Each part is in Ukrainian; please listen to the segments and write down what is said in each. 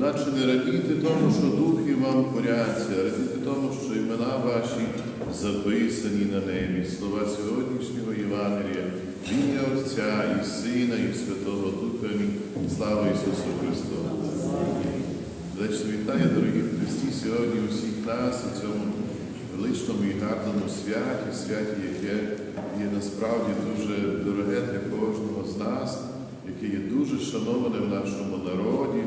Одначе не радійте тому, що духи вам коряться, радійте тому, що імена ваші записані на небі. Слова сьогоднішнього Євангелія, ім'я Отця і Сина, і Святого Духа. Слава Ісусу Христу! Вдячно вітаю, дорогі Христі, сьогодні усіх нас у цьому величному і гарному святі, святі, яке є насправді дуже дороге для кожного з нас, яке є дуже шановане в нашому народі,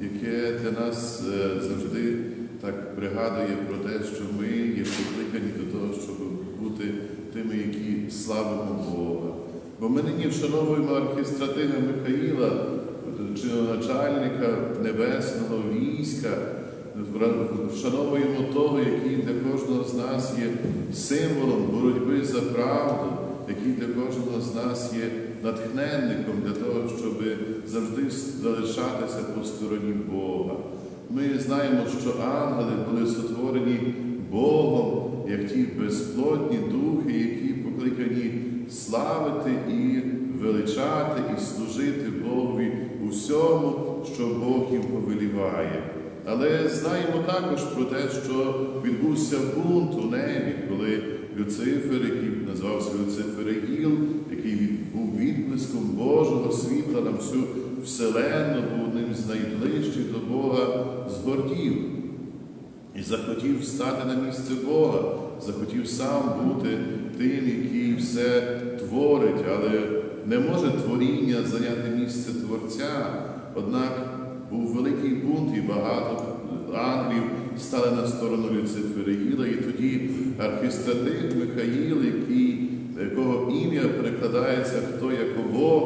яке для нас е, завжди так пригадує про те, що ми є покликані до того, щоб бути тими, які славимо Бога. Бо ми нині вшановуємо архістратига Михаїла, чиноначальника небесного війська, вшановуємо того, який для кожного з нас є символом боротьби за правду, який для кожного з нас є натхненником для того, щоб завжди залишатися по стороні Бога. Ми знаємо, що ангели були сотворені Богом, як ті безплотні духи, які покликані славити і величати, і служити Богові усьому, що Бог їм повеліває. Але знаємо також про те, що відбувся бунт у небі, коли Люцифер, який називався Люциферегіл, який був відблиском Божого світла на всю вселенну, був одним з найближчих до Бога, згордів і захотів стати на місце Бога, захотів сам бути тим, який все творить, але не може творіння зайняти місце Творця. Однак був великий бунт, і багато ангелів стали на сторону Люциферіїла, і тоді архістратик Михаїл, який, якого ім'я перекладається хто як Бог,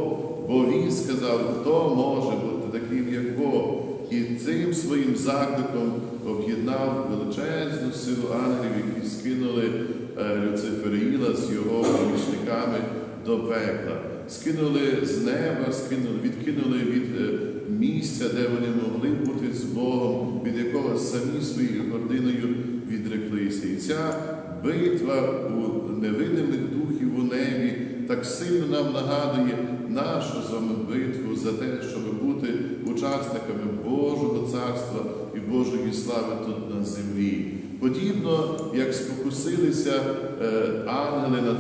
бо він сказав, хто може бути таким, як Бог. І цим своїм закликом об'єднав величезну силу ангелів, які скинули е, Люциферіїла з його помічниками до пекла. Скинули з неба, скинули, відкинули від е, місця, де вони могли бути з Богом, від якого самі своєю гординою відреклися. І ця битва у невидимих духів у небі так сильно нам нагадує нашу з вами битву за те, щоб бути учасниками Божого царства і Божої слави тут на землі. Подібно, як спокусилися е, ангели над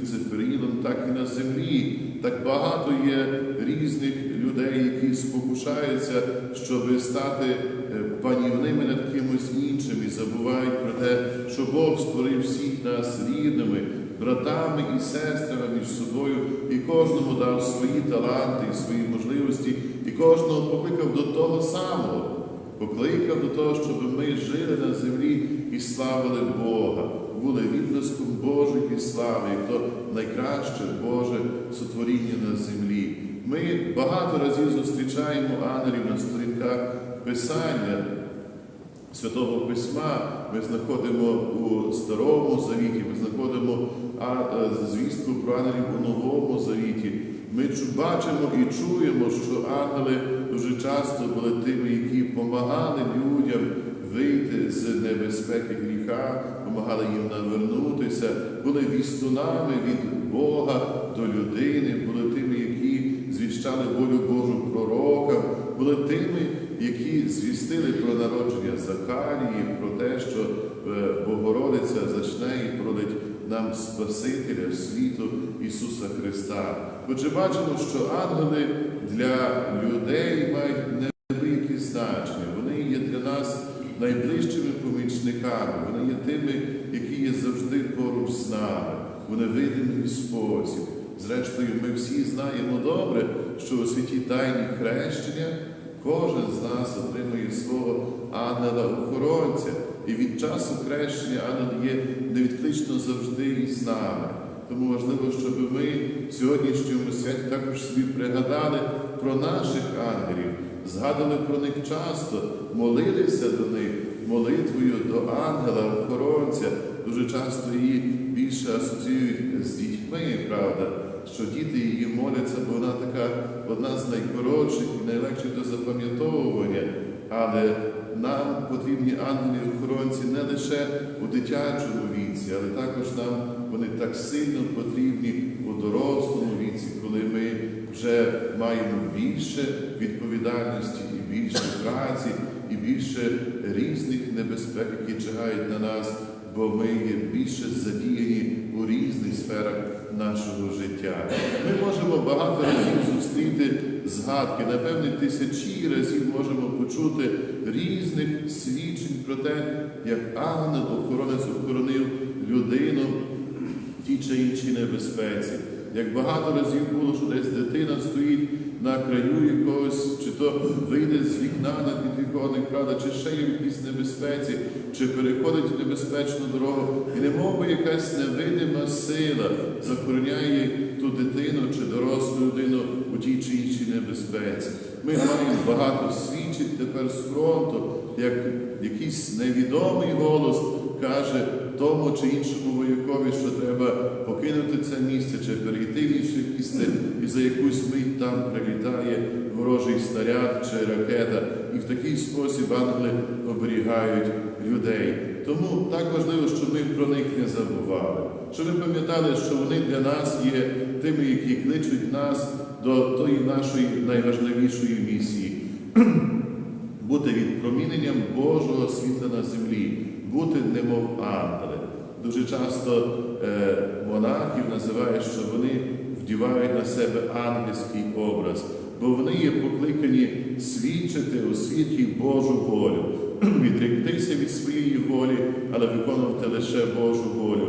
Люциферілом, так і на землі. Так багато є різних людей, які спокушаються, щоб стати е, панівними над кимось іншим і забувають про те, що Бог створив всіх нас рідними, братами і сестрами між собою, і кожному дав свої таланти і свої можливості, і кожного покликав до того самого. Покликав до того, щоб ми жили на землі і славили Бога, були відблиском Божої слави, як то найкраще Боже сотворіння на землі. Ми багато разів зустрічаємо ангелів на сторінках Писання, Святого Письма ми знаходимо у Старому Завіті, ми знаходимо е, звістку про ангелів у Новому Завіті. Ми бачимо і чуємо, що ангели дуже часто були тими, які допомагали людям вийти з небезпеки гріха, допомагали їм навернутися, були вістунами від Бога до людини, були тими, які звіщали волю Божу пророкам, були тими, які звістили про народження Захарії, про те, що е, Богородиця зачне і породить нам Спасителя світу Ісуса Христа. Отже, бачимо, що ангели для людей мають невелике значення. Вони є для нас найближчими помічниками, вони є тими, які є завжди поруч з нами, у невидимий спосіб. Зрештою, ми всі знаємо добре, що у святі тайні хрещення кожен з нас отримує свого ангела-охоронця. І від часу хрещення ангел є невідклично завжди із нами. Тому важливо, щоб ми в сьогоднішньому святі також собі пригадали про наших ангелів, згадали про них часто, молилися до них молитвою до ангела-охоронця. Дуже часто її більше асоціюють з дітьми, правда, що діти її моляться, бо вона така одна з найкоротших і найлегших до запам'ятовування. Але нам потрібні ангелі-охоронці не лише у дитячому віці, але також нам вони так сильно потрібні у дорослому віці, коли ми вже маємо більше відповідальності і більше праці. і більше різних небезпек, які чекають на нас, бо ми є більше задіяні у різних сферах нашого життя. Ми можемо багато разів зустріти згадки, напевне, тисячі разів можемо почути різних свідчень про те, як ангел охоронець охоронив людину в тій чи іншій небезпеці. Як багато разів було, що десь дитина стоїть на краю якогось, чи то вийде з вікна на підвіконник, правда, чи ще є в якійсь небезпеці, чи переходить небезпечну дорогу, і немов би якась невидима сила захороняє ту дитину чи дорослу людину у тій чи іншій небезпеці. Ми маємо багато свідчень тепер з фронту, як якийсь невідомий голос каже тому чи іншому воякові, що треба покинути це місце чи перейти в інше місце, і за якусь мить там прилітає ворожий снаряд чи ракета, і в такий спосіб ангели оберігають людей. Тому так важливо, щоб ми про них не забували, щоб ми пам'ятали, що вони для нас є тими, які кличуть нас до тої нашої найважливішої місії. Бути відпроміненням Божого світла на землі, бути немов ангели. Дуже часто е, монахів називають, що вони вдівають на себе ангельський образ, бо вони є покликані свідчити у світі Божу волю, відректися від своєї волі, але виконувати лише Божу волю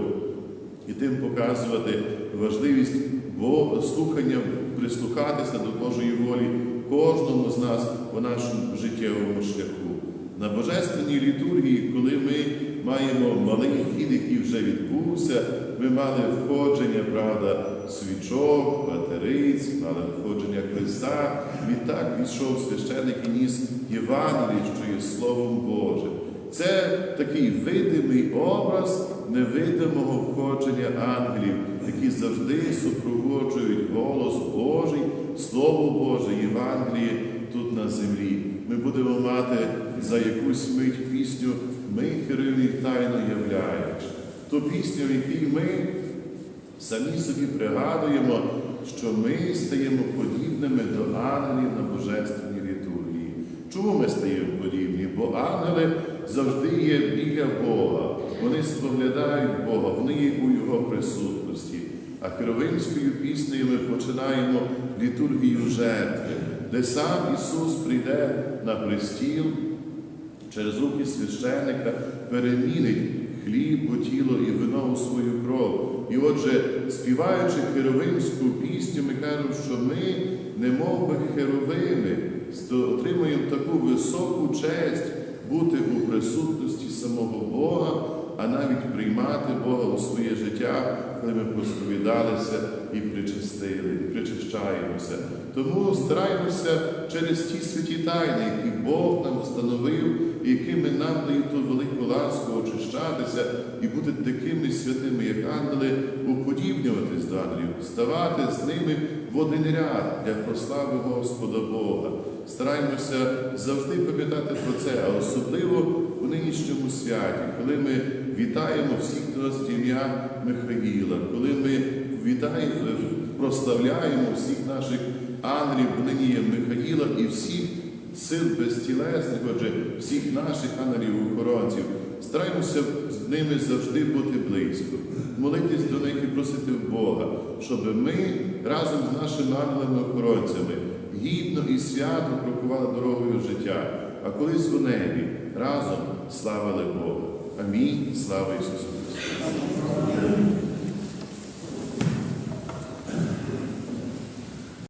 і тим показувати важливість Бо слухання, прислухатися до Божої волі кожному з нас у нашому життєвому шляху. На божественній літургії, коли ми маємо малий хід, який вже відбувся, ми мали входження, правда, свічок, патериць, мали входження Христа. Відтак війшов священник і ніс Євангеліє, що є Словом Божим. Це такий видимий образ невидимого входження ангелів, які завжди супроводжують голос Божий, Слово Боже, Євангеліє тут на землі. Ми будемо мати за якусь мить пісню Ми херові тайно являєш. Ту пісню, в якій ми самі собі пригадуємо, що ми стаємо подібними до ангелів на божественній літургії. Чому ми стаємо подібні? Бо ангели завжди є біля Бога. Вони споглядають Бога, вони є у Його присутності. А херовимською піснею ми починаємо літургію жертви, де сам Ісус прийде на престіл через руки священника, перемінить хліб у тіло і вино у свою кров. І отже, співаючи херовимську пісню, ми кажемо, що ми, немов би херовими, отримуємо таку високу честь бути у присутності самого Бога, а навіть приймати Бога у своє життя, коли ми посповідалися і причастили, причащаємося. Тому стараємося через ті святі тайни, які Бог нам встановив, і якими нам дають ту велику ласку очищатися і бути такими святими, як ангели, уподібнюватись до ангелів, ставати з ними в один ряд для прослави Господа Бога. Стараємося завжди пам'ятати про це, а особливо нинішньому святі, коли ми вітаємо всіх, носить ім'я Михаїла, коли ми вітаємо, прославляємо всіх наших ангелів, нині є Михаїла і всіх сил безтілесних, отже, всіх наших ангелів-охоронців. Стараємося з ними завжди бути близько, молитись до них і просити Бога, щоб ми разом з нашими ангелами-охоронцями гідно і свято крокували дорогою життя, а колись у небі разом слава Богу. Амінь. Слава Ісусу Христу.